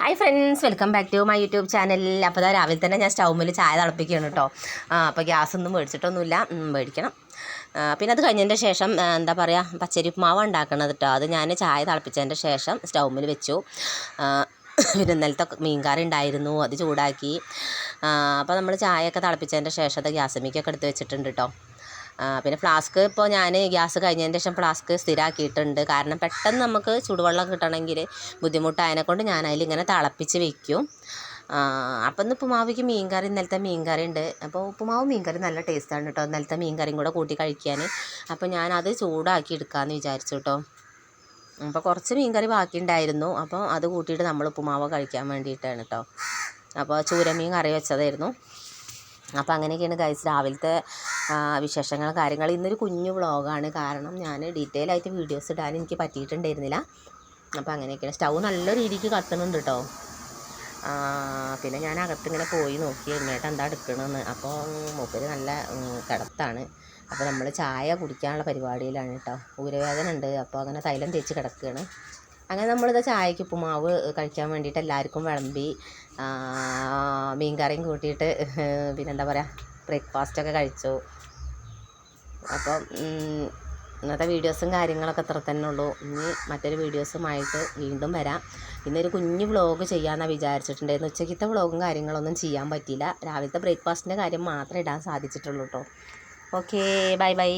Hi friends welcome back to my YouTube channel അപ്പോൾ ഇതാ രാവിലെ തന്നെ ഞാൻ സ്റ്റൗമിൽ ചായ തിളപ്പിക്കുകയാണ് കേട്ടോ അപ്പോൾ ഗ്യാസ് ഒന്നും മേടിച്ചിട്ടൊന്നുമില്ല. മേടിക്കണം. പിന്നെ അത് കഴിഞ്ഞതിന്റെ ശേഷം എന്താ പറയുക പച്ചരി ഉപ്മാവ് ഉണ്ടാക്കണത് കേട്ടോ അത് ഞാൻ ചായ തിളപ്പിച്ചതിന്റെ ശേഷം സ്റ്റൗമിൽ വെച്ചു. പിന്നെ ഇന്നലത്തെ മീൻകറി ഉണ്ടായിരുന്നു. അത് ചൂടാക്കി. അപ്പോൾ നമ്മൾ ചായയൊക്കെ തിളപ്പിച്ചതിന്റെ ശേഷം അത് ഗ്യാസമിക്കൊക്കെ എടുത്ത് വെച്ചിട്ടുണ്ട് കേട്ടോ പിന്നെ ഫ്ലാസ്ക് ഇപ്പോൾ ഞാൻ ഗ്യാസ് കഴിഞ്ഞതിന് ശേഷം ഫ്ലാസ്ക് സ്ഥിരമാക്കിയിട്ടുണ്ട് കാരണം പെട്ടെന്ന് നമുക്ക് ചൂടുവെള്ളം കിട്ടണമെങ്കിൽ ബുദ്ധിമുട്ടായതിനെ കൊണ്ട് ഞാൻ അതിലിങ്ങനെ തിളപ്പിച്ച് വെക്കും. അപ്പം ഇന്ന് ഉപ്പുമാവിക്ക് മീൻകറി ഇന്നലത്തെ മീൻകറി ഉണ്ട്. അപ്പോൾ ഉപ്പുമാവും മീൻകറി നല്ല ടേസ്റ്റാണ് കേട്ടോ ഇന്നലത്തെ മീൻകറിയും കൂടെ കൂട്ടി കഴിക്കാൻ അപ്പോൾ ഞാനത് ചൂടാക്കി എടുക്കാമെന്ന് വിചാരിച്ചു കേട്ടോ അപ്പോൾ കുറച്ച് മീൻ മീൻകറി ബാക്കിയുണ്ടായിരുന്നു അപ്പോൾ അത് കൂട്ടിയിട്ട് നമ്മൾ ഉപ്പുമാവ് കഴിക്കാൻ വേണ്ടിയിട്ടാണ് കേട്ടോ അപ്പോൾ ചൂരമീൻ കറി വെച്ചതായിരുന്നു. അപ്പോൾ അങ്ങനെയൊക്കെയാണ് ഗൈസ് രാവിലത്തെ ആ, കാര്യങ്ങൾ ഇന്നൊരു കുഞ്ഞു വ്ളോഗാണ്. കാരണം ഞാൻ ഡീറ്റെയിൽ ആയിട്ട് വീഡിയോസ് ഇടാൻ എനിക്ക് പറ്റിയിട്ടുണ്ടായിരുന്നില്ല. അപ്പോൾ അങ്ങനെയൊക്കെയാണ്. സ്റ്റൗ നല്ല രീതിക്ക് കത്തുന്നുണ്ട് കേട്ടോ പിന്നെ ഞാൻ അകത്തിങ്ങനെ പോയി നോക്കി. എങ്ങോട്ട് എന്താ എടുക്കണമെന്ന് അപ്പോൾ മൂപ്പര് നല്ല കിടത്താണ്. അപ്പോൾ നമ്മൾ ചായ കുടിക്കാനുള്ള പരിപാടിയിലാണ് കേട്ടോ ഊരവേദന ഉണ്ട്. അപ്പോൾ അങ്ങനെ തൈലം തേച്ച് കിടക്കുകയാണ് അങ്ങനെ നമ്മളിത് ചായക്ക് ഉപ്പുമാവ് കഴിക്കാൻ വേണ്ടിയിട്ട് എല്ലാവർക്കും വിളമ്പി മീൻകറിയും കൂട്ടിയിട്ട് പിന്നെന്താ പറയുക ബ്രേക്ക്ഫാസ്റ്റൊക്കെ കഴിച്ചു. അപ്പം ഇന്നത്തെ വീഡിയോസും കാര്യങ്ങളൊക്കെ അത്ര തന്നെ ഉള്ളൂ. ഇനി മറ്റൊരു വീഡിയോസുമായിട്ട് വീണ്ടും വരാം. ഇന്നൊരു കുഞ്ഞു വ്ളോഗ് ചെയ്യാമെന്നാണ് വിചാരിച്ചിട്ടുണ്ടായിരുന്നു. ഉച്ചയ്ക്കത്തെ വ്ളോഗും കാര്യങ്ങളൊന്നും ചെയ്യാൻ പറ്റിയില്ല. രാവിലത്തെ ബ്രേക്ക്ഫാസ്റ്റിന്റെ കാര്യം മാത്രമേ ഇടാൻ സാധിച്ചിട്ടുള്ളൂ കേട്ടോ ഓക്കേ ബൈ ബൈ.